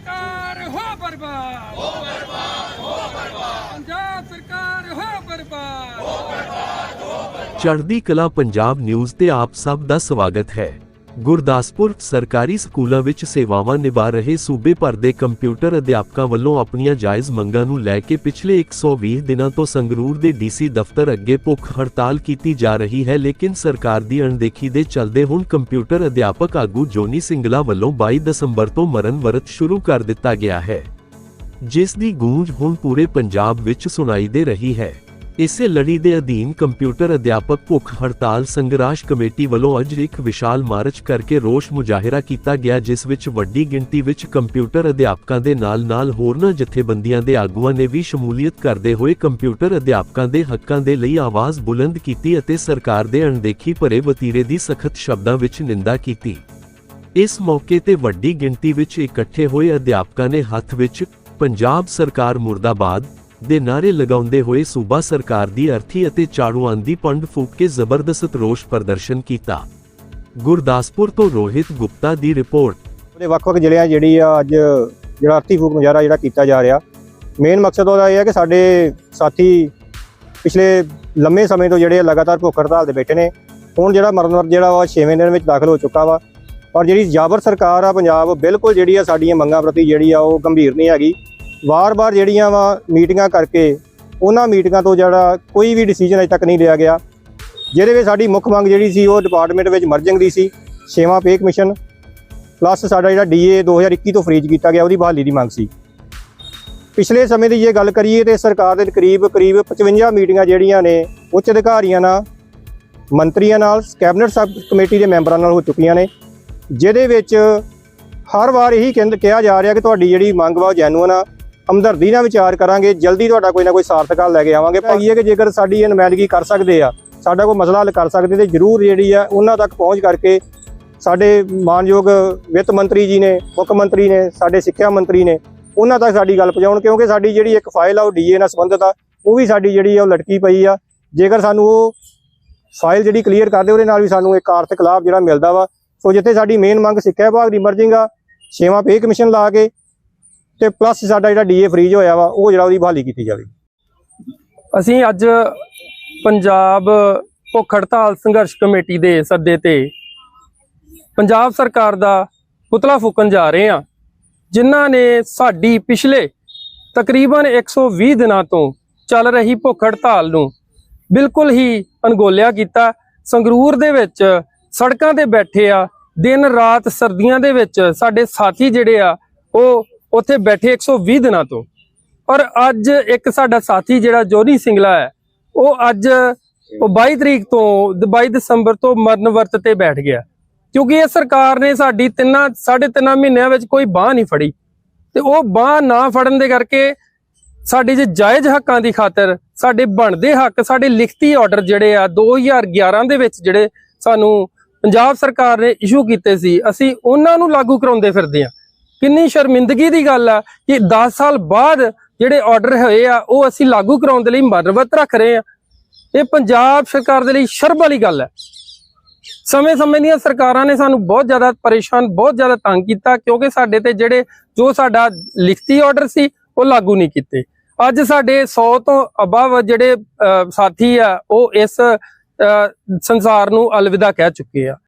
ਸਰਕਾਰ ਹੋ ਬਰਬਾਦ ਹੋ ਬਰਬਾਦ ਹੋ ਬਰਬਾਦ ਪੰਜਾਬ ਸਰਕਾਰ ਹੋ ਬਰਬਾਦ ਚੜ੍ਹਦੀ ਕਲਾ ਪੰਜਾਬ ਨਿਊਜ਼ ਤੇ ਆਪ ਸਭ ਦਾ ਸਵਾਗਤ ਹੈ ਗੁਰਦਾਸਪੁਰ ਸਰਕਾਰੀ ਸਕੂਲਾਂ ਵਿੱਚ ਸੇਵਾਵਾਂ ਨਿਭਾ ਰਹੇ ਸੂਬੇ ਭਰ ਦੇ ਕੰਪਿਊਟਰ ਅਧਿਆਪਕਾਂ ਵੱਲੋਂ ਆਪਣੀਆਂ ਜਾਇਜ਼ ਮੰਗਾਂ ਨੂੰ ਲੈ ਕੇ ਪਿਛਲੇ 120 ਦਿਨਾਂ ਤੋਂ ਸੰਗਰੂਰ ਦੇ ਡੀਸੀ ਦਫ਼ਤਰ ਅੱਗੇ ਭੁੱਖ ਹੜਤਾਲ ਕੀਤੀ ਜਾ ਰਹੀ ਹੈ, ਲੇਕਿਨ ਸਰਕਾਰ ਦੀ ਅਣਦੇਖੀ ਦੇ ਚੱਲਦੇ ਹੁਣ ਕੰਪਿਊਟਰ ਅਧਿਆਪਕ ਆਗੂ ਜੋਨੀ ਸਿੰਗਲਾ ਵੱਲੋਂ 22 ਦਸੰਬਰ ਤੋਂ ਮਰਨ ਵਰਤ ਸ਼ੁਰੂ ਕਰ ਦਿੱਤਾ ਗਿਆ ਹੈ, ਜਿਸ ਦੀ ਗੂੰਜ ਹੁਣ ਪੂਰੇ ਪੰਜਾਬ ਵਿੱਚ ਸੁਣਾਈ ਦੇ ਰਹੀ ਹੈ। ਇਸੇ ਲੜੀ ਦੇ ਅਧੀਨ ਕੰਪਿਊਟਰ ਅਧਿਆਪਕ ਭੁੱਖ ਹੜਤਾਲ ਸੰਘਰਸ਼ ਕਮੇਟੀ ਵੱਲੋਂ ਅੱਜ ਇੱਕ ਵਿਸ਼ਾਲ ਮਾਰਚ ਕਰਕੇ ਰੋਸ ਮੁਜ਼ਾਹਰਾ ਕੀਤਾ ਗਿਆ, ਜਿਸ ਵਿੱਚ ਵੱਡੀ ਗਿਣਤੀ ਵਿੱਚ ਕੰਪਿਊਟਰ ਅਧਿਆਪਕਾਂ ਦੇ ਨਾਲ-ਨਾਲ ਹੋਰਨਾਂ ਜਥੇਬੰਦੀਆਂ ਦੇ ਆਗੂਆਂ ਨੇ ਵੀ ਸ਼ਮੂਲੀਅਤ ਕਰਦੇ ਹੋਏ ਕੰਪਿਊਟਰ ਅਧਿਆਪਕਾਂ ਦੇ ਹੱਕਾਂ ਦੇ ਲਈ ਆਵਾਜ਼ ਬੁਲੰਦ ਕੀਤੀ ਅਤੇ ਸਰਕਾਰ ਦੇ ਅਣਦੇਖੀ ਭਰੇ ਵਤੀਰੇ ਦੀ ਸਖਤ ਸ਼ਬਦਾਂ ਵਿੱਚ ਨਿੰਦਾ ਕੀਤੀ। ਇਸ ਮੌਕੇ ਤੇ ਵੱਡੀ ਗਿਣਤੀ ਵਿੱਚ ਇਕੱਠੇ ਹੋਏ ਅਧਿਆਪਕਾਂ ਨੇ ਹੱਥ ਵਿੱਚ ਪੰਜਾਬ ਸਰਕਾਰ ਮੁਰਦਾਬਾਦ ਦੇ ਨਾਰੇ ਲਗਾਉਂਦੇ ਹੋਏ ਸੂਬਾ ਸਰਕਾਰ ਦੀ ਅਰਥੀ ਅਤੇ ਝਾੜੂਆਂ ਦੀ ਪੰਡ ਫੂਕ ਕੇ ਜ਼ਬਰਦਸਤ ਰੋਸ ਪ੍ਰਦਰਸ਼ਨ ਕੀਤਾ। ਗੁਰਦਾਸਪੁਰ ਤੋਂ ਰੋਹਿਤ ਗੁਪਤਾ ਦੀ ਰਿਪੋਰਟ। ਦੇ ਵੱਖ-ਵੱਖ ਜ਼ਿਲ੍ਹਿਆਂ ਜਿਹੜੀ ਆ ਅੱਜ ਜਿਹੜਾ ਅਰਥੀ ਫੂਕ ਮੁਜ਼ਾਹਰਾ ਜਿਹੜਾ ਕੀਤਾ ਜਾ ਰਿਹਾ। ਮੇਨ ਮਕਸਦ ਉਹਦਾ ਇਹ ਹੈ ਕਿ ਸਾਡੇ ਸਾਥੀ ਪਿਛਲੇ ਲੰਮੇ ਸਮੇਂ ਤੋਂ ਜਿਹੜੇ ਆ ਲਗਾਤਾਰ ਭੁੱਖ ਹੜਤਾਲ ਦੇ ਬੈਠੇ ਨੇ, ਹੁਣ ਜਿਹੜਾ ਮਰਨ ਵਰਤ ਜਿਹੜਾ ਵਾ 6ਵੇਂ ਦਿਨ ਵਿੱਚ ਦਾਖਲ ਹੋ ਚੁੱਕਾ ਵਾ। ਔਰ ਜਿਹੜੀ ਜਾਬਰ ਸਰਕਾਰ ਆ ਪੰਜਾਬ ਬਿਲਕੁਲ ਜਿਹੜੀ ਆ ਸਾਡੀਆਂ ਮੰਗਾਂ ਪ੍ਰਤੀ ਜਿਹੜੀ ਆ ਉਹ ਗੰਭੀਰ ਨਹੀਂ ਹੈਗੀ। ਵਾਰ-ਵਾਰ ਜਿਹੜੀਆਂ ਵਾ ਮੀਟਿੰਗਾਂ ਕਰਕੇ ਉਹਨਾਂ ਮੀਟਿੰਗਾਂ ਤੋਂ ਜਿਹੜਾ ਕੋਈ ਵੀ ਡਿਸੀਜਨ ਅਜੇ ਤੱਕ ਨਹੀਂ ਲਿਆ ਗਿਆ। ਜਿਹਦੇ ਵਿੱਚ ਸਾਡੀ ਮੁੱਖ ਮੰਗ ਜਿਹੜੀ ਸੀ, ਉਹ ਡਿਪਾਰਟਮੈਂਟ ਵਿੱਚ ਮਰਜਿੰਗ ਦੀ ਸੀ, ਛੇਵਾਂ ਪੇ ਕਮਿਸ਼ਨ ਪਲੱਸ ਸਾਡਾ ਜਿਹੜਾ ਡੀਏ 2021 ਤੋਂ ਫਰੀਜ ਕੀਤਾ ਗਿਆ, ਉਹਦੀ ਬਹਾਲੀ ਦੀ ਮੰਗ ਸੀ। ਪਿਛਲੇ ਸਮੇਂ ਦੀ ਜੇ ਗੱਲ ਕਰੀਏ ਤੇ ਸਰਕਾਰ ਦੇ ਕਰੀਬ ਕਰੀਬ 55 ਮੀਟਿੰਗਾਂ ਜਿਹੜੀਆਂ ਨੇ, ਉੱਚ ਅਧਿਕਾਰੀਆਂ ਨਾਲ, ਮੰਤਰੀਆਂ ਨਾਲ ਕੈਬਨਿਟ ਸਬ ਕਮੇਟੀ ਦੇ ਮੈਂਬਰਾਂ ਨਾਲ ਹੋ ਚੁੱਕੀਆਂ ਨੇ, ਜਿਹਦੇ ਵਿੱਚ ਹਰ ਵਾਰ ਇਹੀ ਕਹਿੰਦ, ਕਿਹਾ ਜਾ ਰਿਹਾ ਕਿ ਤੁਹਾਡੀ ਜਿਹੜੀ ਮੰਗ ਵਾ ਜੈਨੂਨ ਆ। ਹਮਦਰਦੀ ਨਾਲ ਵਿਚਾਰ ਕਰਾਂਗੇ, ਜਲਦੀ ਤੁਹਾਡਾ ਕੋਈ ਨਾ ਕੋਈ ਸਾਰਥਕ ਹੱਲ ਲੈ ਕੇ ਆਵਾਂਗੇ। ਭਾਈ ਹੈ ਕਿ ਜੇਕਰ ਸਾਡੀ ਇਹ ਨੁਮਾਇੰਦਗੀ ਕਰ ਸਕਦੇ ਆ, ਸਾਡਾ ਕੋਈ ਮਸਲਾ ਹੱਲ ਕਰ ਸਕਦੇ ਤੇ ਜ਼ਰੂਰ ਜਿਹੜੀ ਆ, ਉਹਨਾਂ ਤੱਕ ਪਹੁੰਚ ਕਰਕੇ ਸਾਡੇ ਮਾਨਯੋਗ ਵਿੱਤ ਮੰਤਰੀ ਜੀ ਨੇ, ਮੁੱਖ ਮੰਤਰੀ ਨੇ, ਸਾਡੇ ਸਿੱਖਿਆ ਮੰਤਰੀ ਨੇ, ਉਹਨਾਂ ਤੱਕ ਸਾਡੀ ਗੱਲ ਪਹੁੰਚਾਉਣ, ਕਿਉਂਕਿ ਸਾਡੀ ਜਿਹੜੀ ਇੱਕ ਫਾਈਲ ਆ ਉਹ ਡੀਏ ਨਾਲ ਸੰਬੰਧਿਤ ਆ, ਉਹ ਵੀ ਸਾਡੀ ਜਿਹੜੀ ਆ ਉਹ ਲਟਕੀ ਪਈ ਆ। ਜੇਕਰ ਸਾਨੂੰ ਉਹ ਫਾਈਲ ਜਿਹੜੀ ਕਲੀਅਰ ਕਰਦੇ, ਉਹਦੇ ਨਾਲ ਵੀ ਸਾਨੂੰ ਇੱਕ ਆਰਥਿਕ ਲਾਭ ਜਿਹੜਾ ਮਿਲਦਾ ਵਾ। ਸੋ ਜਿੱਥੇ ਸਾਡੀ ਮੇਨ ਮੰਗ ਸਿੱਖਿਆ ਵਿਭਾਗ ਦੀ ਮਰਜਿੰਗ ਆ, ਛੇਵਾਂ ਪੇ ਕਮਿਸ਼ਨ ਲਾ ਕੇ ਤੇ ਪਲੱਸ ਸਾਡਾ ਜਿਹੜਾ ਡੀਏ ਫਰੀਜ ਹੋਇਆ ਵਾ, ਉਹ ਜਿਹੜਾ ਉਹਦੀ ਬਹਾਲੀ ਕੀਤੀ ਜਾਵੇ। ਅਸੀਂ ਅੱਜ ਪੰਜਾਬ ਭੁੱਖ ਹੜਤਾਲ ਸੰਘਰਸ਼ ਕਮੇਟੀ ਦੇ ਸੱਦੇ ਤੇ ਪੰਜਾਬ ਸਰਕਾਰ ਦਾ ਪੁਤਲਾ ਫੂਕਣ ਜਾ ਰਹੇ ਹਾਂ, ਜਿਨ੍ਹਾਂ ਨੇ ਸਾਡੀ ਪਿਛਲੇ ਤਕਰੀਬਨ 120 ਦਿਨਾਂ ਤੋਂ ਚੱਲ ਰਹੀ ਭੁੱਖ ਹੜਤਾਲ ਨੂੰ ਬਿਲਕੁਲ ਹੀ ਅਣਗੋਲਿਆ ਕੀਤਾ। ਸੰਗਰੂਰ ਦੇ ਵਿੱਚ ਸੜਕਾਂ ਤੇ ਬੈਠੇ ਆ, ਦਿਨ ਰਾਤ ਸਰਦੀਆਂ ਦੇ ਵਿੱਚ ਸਾਡੇ ਸਾਥੀ ਜਿਹੜੇ ਆ, ਉਹ ਉੱਥੇ ਬੈਠੇ 120 ਦਿਨਾਂ ਤੋਂ। ਔਰ ਅੱਜ ਇੱਕ ਸਾਡਾ ਸਾਥੀ ਜਿਹੜਾ ਜੋਨੀ ਸਿੰਗਲਾ ਹੈ, ਉਹ ਅੱਜ ਉਹ 22 ਤਰੀਕ ਤੋਂ 22 ਦਸੰਬਰ ਤੋਂ ਮਰਨ ਵਰਤ ਤੇ ਬੈਠ ਗਿਆ। ਕਿਉਂਕਿ ਇਹ ਸਰਕਾਰ ਨੇ ਸਾਡੀ ਤਿੰਨਾਂ, ਸਾਢੇ ਤਿੰਨਾਂ ਮਹੀਨਿਆਂ ਵਿੱਚ ਕੋਈ ਬਾਹ ਨਹੀਂ ਫੜੀ। ਤੇ ਉਹ ਬਾਹ ਨਾ ਫੜਨ ਦੇ ਕਰਕੇ ਸਾਡੇ ਜੇ ਜਾਇਜ਼ ਹੱਕਾਂ ਦੀ ਖਾਤਰ, ਸਾਡੇ ਬਣਦੇ ਹੱਕ, ਸਾਡੇ ਲਿਖਤੀ ਆਰਡਰ ਜਿਹੜੇ ਆ 2011 ਦੇ ਵਿੱਚ ਜਿਹੜੇ ਸਾਨੂੰ ਪੰਜਾਬ ਸਰਕਾਰ ਨੇ ਇਸ਼ੂ ਕੀਤੇ ਸੀ, ਅਸੀਂ ਉਹਨਾਂ ਨੂੰ ਲਾਗੂ ਕਰਾਉਂਦੇ ਫਿਰਦੇ ਆ ਕਿੰਨੀ ਸ਼ਰਮਿੰਦਗੀ ਦੀ ਗੱਲ ਆ ਕਿ 10 ਸਾਲ ਬਾਅਦ ਜਿਹੜੇ ਆਰਡਰ ਹੋਏ ਆ, ਉਹ ਅਸੀਂ ਲਾਗੂ ਕਰਾਉਣ ਦੇ ਲਈ ਮਰਵਤ ਰੱਖ ਰਹੇ ਆ। ਇਹ ਪੰਜਾਬ ਸਰਕਾਰ ਦੇ ਲਈ ਸ਼ਰਮ ਵਾਲੀ ਗੱਲ ਹੈ ਸਮੇਂ-ਸਮੇਂ ਦੀਆਂ ਸਰਕਾਰਾਂ ਨੇ ਸਾਨੂੰ ਬਹੁਤ ਜ਼ਿਆਦਾ ਪਰੇਸ਼ਾਨ, ਬਹੁਤ ਜ਼ਿਆਦਾ ਤੰਗ ਕੀਤਾ ਕਿਉਂਕਿ ਸਾਡੇ ਤੇ ਜਿਹੜੇ, ਜੋ ਸਾਡਾ ਲਿਖਤੀ ਆਰਡਰ ਸੀ, ਉਹ ਲਾਗੂ ਨਹੀਂ ਕੀਤੇ। ਅੱਜ ਸਾਡੇ 100 ਤੋਂ ਅਬਵ ਜਿਹੜੇ ਸਾਥੀ ਆ, ਉਹ ਇਸ ਸੰਸਾਰ ਨੂੰ ਅਲਵਿਦਾ ਕਹਿ ਚੁੱਕੇ ਆ।